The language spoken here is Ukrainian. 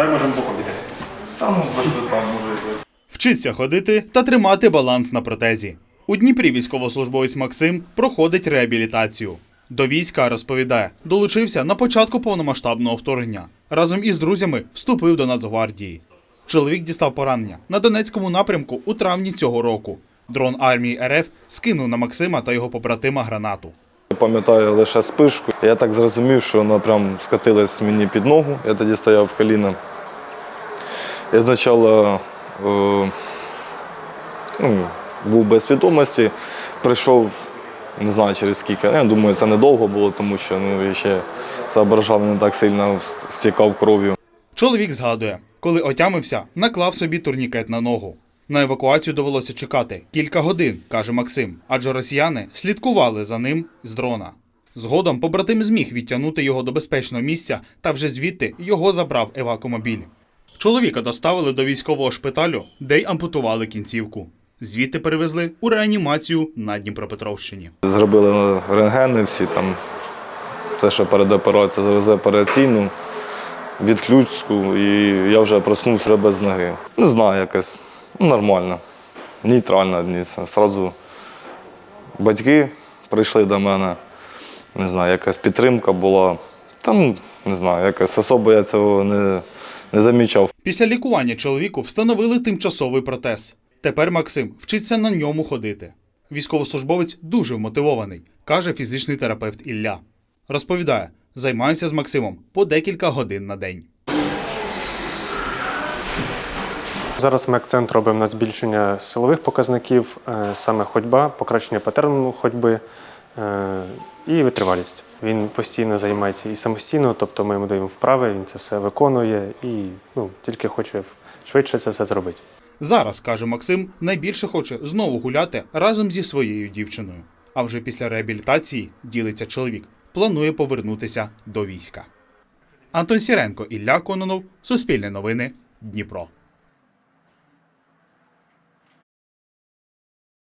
Дай можемо боком піти. Та хоч би там може. Вчиться ходити та тримати баланс на протезі. У Дніпрі військовослужбовець Максим проходить реабілітацію. До війська розповідає, долучився на початку повномасштабного вторгнення. Разом із друзями вступив до Нацгвардії. Чоловік дістав поранення на Донецькому напрямку у травні цього року. Дрон армії РФ скинув на Максима та його побратима гранату. Пам'ятаю лише спишку. Я так зрозумів, що вона прям скотилась мені під ногу. Я тоді стояв в коліна. Я спочатку е, ну, був без свідомості, прийшов, не знаю через скільки. Я думаю, це недовго було, тому що ну, я ще соображав не так сильно стікав кров'ю. Чоловік згадує, коли отямився, наклав собі турнікет на ногу. На евакуацію довелося чекати кілька годин, каже Максим, адже росіяни слідкували за ним з дрона. Згодом побратим зміг відтягнути його до безпечного місця, та вже звідти його забрав евакомобіль. Чоловіка доставили до військового шпиталю, де й ампутували кінцівку. Звідти перевезли у реанімацію на Дніпропетровщині. Зробили рентгени всі там. Все, що перед операцією, завезли операційну, відключку, і я вже проснувся без ноги. Не знаю, якось ну, нормально, нейтрально дніс. Сразу батьки прийшли до мене, не знаю, якась підтримка була. Там, не знаю, якось особо я цього не, не замічав. Після лікування чоловіку встановили тимчасовий протез. Тепер Максим вчиться на ньому ходити. Військовослужбовець дуже вмотивований, каже фізичний терапевт Ілля. Розповідає, займається з Максимом по декілька годин на день. Зараз ми акцент робимо на збільшення силових показників, е, саме ходьба, покращення патерну ходьби і витривалість. Він постійно займається і самостійно, тобто ми йому даємо вправи, він це все виконує і ну, тільки хоче швидше це все зробити. Зараз, каже Максим, найбільше хоче знову гуляти разом зі своєю дівчиною. А вже після реабілітації, ділиться чоловік, планує повернутися до війська. Антон Сіренко, Ілля Кононов, Суспільне новини, Дніпро.